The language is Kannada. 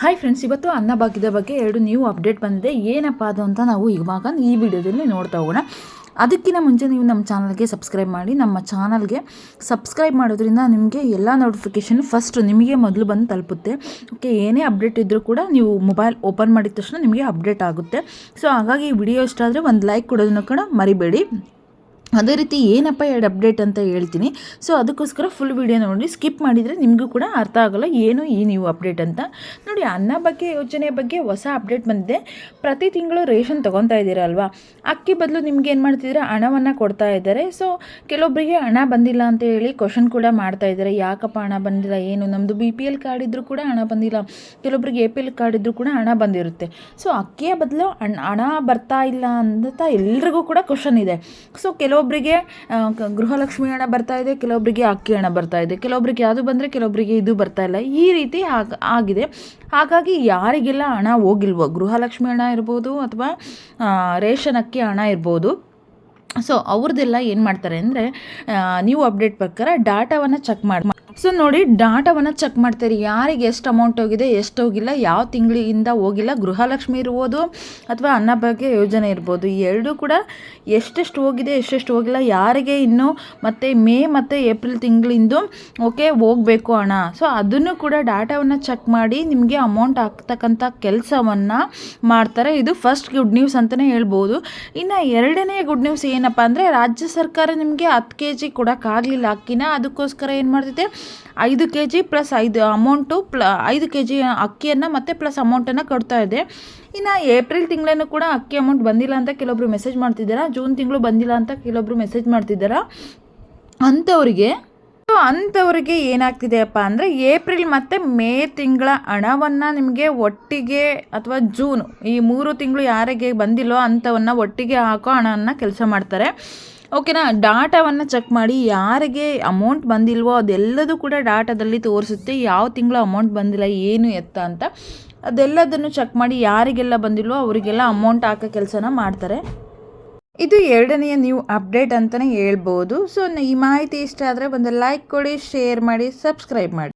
ಹಾಯ್ ಫ್ರೆಂಡ್ಸ್ ಇವತ್ತು ಅನ್ನಭಾಗ್ಯದ ಬಗ್ಗೆ ಎರಡು ನ್ಯೂ ಅಪ್ಡೇಟ್ ಬಂದಿದೆ. ಏನಪ್ಪ ಅದು ಅಂತ ನಾವು ಇವಾಗ ಈ ವಿಡಿಯೋದಲ್ಲಿ ನೋಡ್ತಾ ಹೋಗೋಣ. ಅದಕ್ಕಿಂತ ಮುಂಚೆ ನೀವು ನಮ್ಮ ಚಾನಲ್ಗೆ ಸಬ್ಸ್ಕ್ರೈಬ್ ಮಾಡಿ, ನಮ್ಮ ಚಾನಲ್ಗೆ ಸಬ್ಸ್ಕ್ರೈಬ್ ಮಾಡೋದ್ರಿಂದ ನಿಮಗೆ ಎಲ್ಲ ನೋಟಿಫಿಕೇಷನ್ ಫಸ್ಟ್ ನಿಮಗೆ ಮೊದಲು ಬಂದು ತಲುಪುತ್ತೆ. ಓಕೆ ಏನೇ ಅಪ್ಡೇಟ್ ಇದ್ದರೂ ಕೂಡ ನೀವು ಮೊಬೈಲ್ ಓಪನ್ ಮಾಡಿದ ತಕ್ಷಣ ನಿಮಗೆ ಅಪ್ಡೇಟ್ ಆಗುತ್ತೆ. ಸೊ ಹಾಗಾಗಿ ಈ ವಿಡಿಯೋ ಇಷ್ಟ ಆದರೆ ಒಂದು ಲೈಕ್ ಕೊಡೋದನ್ನು ಕೂಡ ಮರಿಬೇಡಿ. ಅದೇ ರೀತಿ ಏನಪ್ಪ ಎರಡು ಅಪ್ಡೇಟ್ ಅಂತ ಹೇಳ್ತೀನಿ. ಸೊ ಅದಕ್ಕೋಸ್ಕರ ಫುಲ್ ವಿಡಿಯೋ ನೋಡಿ ಸ್ಕಿಪ್ ಮಾಡಿದರೆ ನಿಮಗೂ ಕೂಡ ಅರ್ಥ ಆಗೋಲ್ಲ ಏನು ಈ ನೀವು ಅಪ್ಡೇಟ್ ಅಂತ. ನೋಡಿ, ಅನ್ನ ಬಗ್ಗೆ ಯೋಜನೆ ಬಗ್ಗೆ ಹೊಸ ಅಪ್ಡೇಟ್ ಬಂದಿದೆ. ಪ್ರತಿ ತಿಂಗಳು ರೇಷನ್ ತೊಗೊತಾ ಇದ್ದೀರಲ್ವಾ ಅಕ್ಕಿ ಬದಲು ನಿಮ್ಗೆ ಏನು ಮಾಡ್ತಿದ್ದೀರಾ? ಹಣವನ್ನು ಕೊಡ್ತಾ ಇದ್ದಾರೆ. ಸೊ ಕೆಲವೊಬ್ಬರಿಗೆ ಹಣ ಬಂದಿಲ್ಲ ಅಂತ ಹೇಳಿ ಕ್ವಶನ್ ಕೂಡ ಮಾಡ್ತಾ ಇದ್ದಾರೆ. ಯಾಕಪ್ಪ ಹಣ ಬಂದಿಲ್ಲ, ಏನು? ನಮ್ಮದು ಬಿ ಪಿ ಎಲ್ ಕಾರ್ಡ್ ಇದ್ದರೂ ಕೂಡ ಹಣ ಬಂದಿಲ್ಲ. ಕೆಲವೊಬ್ಬರಿಗೆ ಎ ಪಿ ಎಲ್ ಕಾರ್ಡ್ ಇದ್ದರೂ ಕೂಡ ಹಣ ಬಂದಿರುತ್ತೆ. ಸೊ ಅಕ್ಕಿಯ ಬದಲು ಹಣ ಬರ್ತಾ ಇಲ್ಲ ಅಂತ ಎಲ್ರಿಗೂ ಕೂಡ ಕ್ವಶನ್ ಇದೆ. ಸೊ ಕೆಲವೊಬ್ಬರಿಗೆ ಗೃಹಲಕ್ಷ್ಮಿ ಹಣ ಬರ್ತಾ ಇದೆ ಕೆಲವೊಬ್ಬರಿಗೆ ಅಕ್ಕಿ ಹಣ ಬರ್ತಾ ಇದೆ ಕೆಲವೊಬ್ಬರಿಗೆ ಅದು ಬಂದರೆ ಕೆಲವೊಬ್ಬರಿಗೆ ಇದು ಬರ್ತಾ ಇಲ್ಲ. ಈ ರೀತಿ ಆಗ, ಆಗಿದೆ. ಹಾಗಾಗಿ ಯಾರಿಗೆಲ್ಲ ಹಣ ಹೋಗಿಲ್ವೋ, ಗೃಹಲಕ್ಷ್ಮಿ ಹಣ ಇರ್ಬೋದು ಅಥವಾ ರೇಷನ್ ಅಕ್ಕಿ ಹಣ ಇರ್ಬೋದು, ಸೊ ಅವ್ರದ್ದೆಲ್ಲ ಏನು ಮಾಡ್ತಾರೆ ಅಂದರೆ ನೀವು ಅಪ್ಡೇಟ್ ಪ್ರಕಾರ ಡಾಟಾವನ್ನು ಚೆಕ್ ಮಾಡಿ ಸೊ ನೋಡಿ, ಡಾಟಾವನ್ನು ಚೆಕ್ ಮಾಡ್ತಾರೆ. ಯಾರಿಗೆ ಎಷ್ಟು ಅಮೌಂಟ್ ಹೋಗಿದೆ, ಎಷ್ಟು ಹೋಗಿಲ್ಲ, ಯಾವ ತಿಂಗಳಿಂದ ಹೋಗಿಲ್ಲ, ಗೃಹಲಕ್ಷ್ಮಿ ಇರ್ಬೋದು ಅಥವಾ ಅನ್ನಭಾಗ್ಯ ಯೋಜನೆ ಇರ್ಬೋದು. ಎರಡೂ ಕೂಡ ಎಷ್ಟೆಷ್ಟು ಹೋಗಿದೆ, ಎಷ್ಟೆಷ್ಟು ಹೋಗಿಲ್ಲ, ಯಾರಿಗೆ ಇನ್ನೂ ಮತ್ತು ಮೇ ಮತ್ತು ಏಪ್ರಿಲ್ ತಿಂಗಳಿಂದು ಓಕೆ, ಹೋಗಬೇಕು ಹಣ ಸೊ ಅದನ್ನು ಕೂಡ ಡಾಟಾವನ್ನು ಚೆಕ್ ಮಾಡಿ ನಿಮಗೆ ಅಮೌಂಟ್ ಆಗ್ತಕ್ಕಂಥ ಕೆಲಸವನ್ನು ಮಾಡ್ತಾರೆ. ಇದು ಫಸ್ಟ್ ಗುಡ್ ನ್ಯೂಸ್ ಅಂತಲೇ ಹೇಳ್ಬೋದು. ಇನ್ನು ಎರಡನೇ ಗುಡ್ ನ್ಯೂಸ್ ಏನಪ್ಪ ಅಂದರೆ, ರಾಜ್ಯ ಸರ್ಕಾರ ನಿಮಗೆ ಹತ್ತು ಕೆ ಜಿ ಕೊಡೋಕ್ಕಾಗಲಿಲ್ಲ ಅಕ್ಕಿನ. ಅದಕ್ಕೋಸ್ಕರ ಏನು ಮಾಡ್ತಿದೆ ಐದು ಕೆ ಜಿ ಪ್ಲಸ್ ಐದು ಅಮೌಂಟು ಪ್ಲ, ಐದು ಕೆ ಜಿ ಅಕ್ಕಿಯನ್ನು ಮತ್ತು ಪ್ಲಸ್ ಅಮೌಂಟನ್ನು ಕೊಡ್ತಾ ಇದೆ. ಇನ್ನು ಏಪ್ರಿಲ್ ತಿಂಗಳೂ ಕೂಡ ಅಕ್ಕಿ ಅಮೌಂಟ್ ಬಂದಿಲ್ಲ ಅಂತ ಕೆಲವೊಬ್ರು ಮೆಸೇಜ್ ಮಾಡ್ತಿದ್ದೀರಾ? ಜೂನ್ ತಿಂಗಳು ಬಂದಿಲ್ಲ ಅಂತ ಕೆಲವೊಬ್ರು ಮೆಸೇಜ್ ಮಾಡ್ತಿದ್ದೀರಾ? ಅಂಥವ್ರಿಗೆ, ಸೊ ಅಂಥವ್ರಿಗೆ ಏನಾಗ್ತಿದೆಯಪ್ಪ ಅಂದರೆ ಏಪ್ರಿಲ್ ಮತ್ತು ಮೇ ತಿಂಗಳ ಹಣವನ್ನು ನಿಮಗೆ ಒಟ್ಟಿಗೆ ಅಥವಾ ಜೂನ್ ಈ ಮೂರು ತಿಂಗಳು ಯಾರಿಗೆ ಬಂದಿಲ್ಲೋ ಅಂಥವನ್ನ ಒಟ್ಟಿಗೆ ಹಾಕೋ ಹಣವನ್ನು ಕೆಲಸ ಮಾಡ್ತಾರೆ. ಓಕೆನಾ ಡಾಟಾವನ್ನು ಚೆಕ್ ಮಾಡಿ ಯಾರಿಗೆ ಅಮೌಂಟ್ ಬಂದಿಲ್ವೋ ಅದೆಲ್ಲದೂ ಕೂಡ ಡಾಟಾದಲ್ಲಿ ತೋರಿಸುತ್ತೆ. ಯಾವ ತಿಂಗಳು ಅಮೌಂಟ್ ಬಂದಿಲ್ಲ, ಏನು ಎತ್ತ ಅಂತ. ಅದೆಲ್ಲದನ್ನು ಚೆಕ್ ಮಾಡಿ ಯಾರಿಗೆಲ್ಲ ಬಂದಿಲ್ವೋ ಅವರಿಗೆಲ್ಲ ಅಮೌಂಟ್ ಹಾಕೋ ಕೆಲಸನ ಮಾಡ್ತಾರೆ. ಇದು ಎರಡನೆಯ ನ್ಯೂ ಅಪ್ಡೇಟ್ ಅಂತಲೇ ಹೇಳ್ಬೋದು. ಸೊ ಈ ಮಾಹಿತಿ ಇಷ್ಟ ಆದರೆ ಒಂದು ಲೈಕ್ ಕೊಡಿ ಶೇರ್ ಮಾಡಿ ಸಬ್ಸ್ಕ್ರೈಬ್ ಮಾಡಿ.